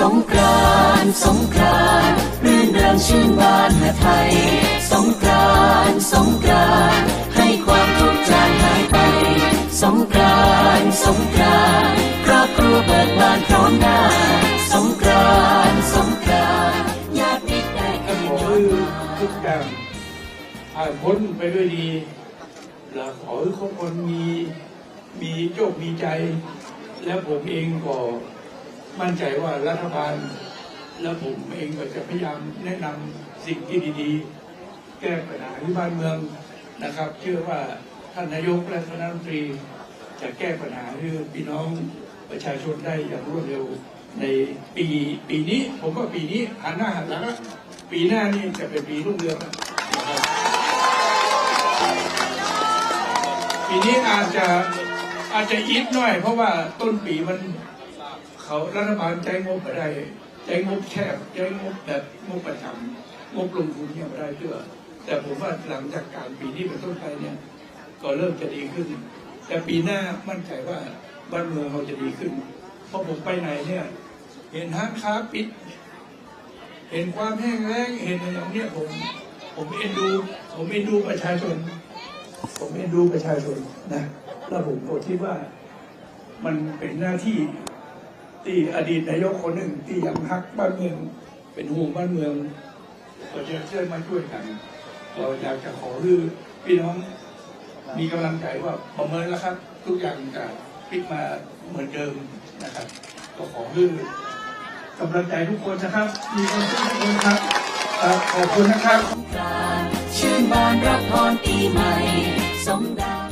สงกรานต์รื่นเริงชื่นบานหาไทย สงกรานสงกรานให้ความทุกข์จางหายไป สงกรานสงกรานครอบครัวเบิกบานพร้อมหน้า สงกรานสงกรานญาติมิตรได้คืนขอย้อนให้ทุกอย่างผ่านพ้นไปด้วยดีและขอให้ทุกคนมีมีโชคมีใจ และผมเองก็ มั่นใจว่ารัฐบาลและผมเองก็จะพยายามแนะนำสิ่งที่ดีๆ แก้ปัญหาที่บ้านเมืองนะครับ เชื่อว่าท่านนายกและคณะรัฐมนตรี จะแก้ปัญหาให้พี่น้องประชาชนได้อย่างรวดเร็วในปีปีนี้ผมว่าปีนี้หันหน้าหันหลังปีหน้านี่จะเป็นปีรุ่งเรืองปีนี้อาจจะอาจจะอิดหน่อย เพราะว่าต้นปีมัน เขารัฐบาลใจงบไปได้ใจงบแคบใจงบแบบงบประจำงบลงทุนเนี่ยไม่ได้เพื่อแต่ผมว่าหลังจากการปีนี้เป็นต้นไปเนี่ย ก็เริ่มจะดีขึ้น แต่ปีหน้ามั่นใจว่าบ้านเมืองเราจะดีขึ้น เพราะผมไปไหนเนี่ย เห็นห้างค้าปิด เห็นความแห้งแล้งเห็นอะไรอย่างเนี้ยผม ผมเอ็นดู ผมเอ็นดูประชาชน ผมเอ็นดูประชาชนนะแล้วผมก็คิดว่ามันเป็นหน้าที่ ที่อดีตนายกคนหนึ่งที่ยังฮักบ้านเมือง เป็นห่วงบ้านเมืองก็จะช่วยมาช่วยกัน เราอยากจะขอรื้อพี่น้องมีกำลังใจว่าประเมินแล้วครับ ทุกอย่างจะพลิกมาเหมือนเดิมนะครับ ก็ขอให้กำลังใจทุกคนนะครับ มีความสุขทุกคนครับขอบคุณนะครับกานต์ชื่นบานรับพรปีใหม่สงดา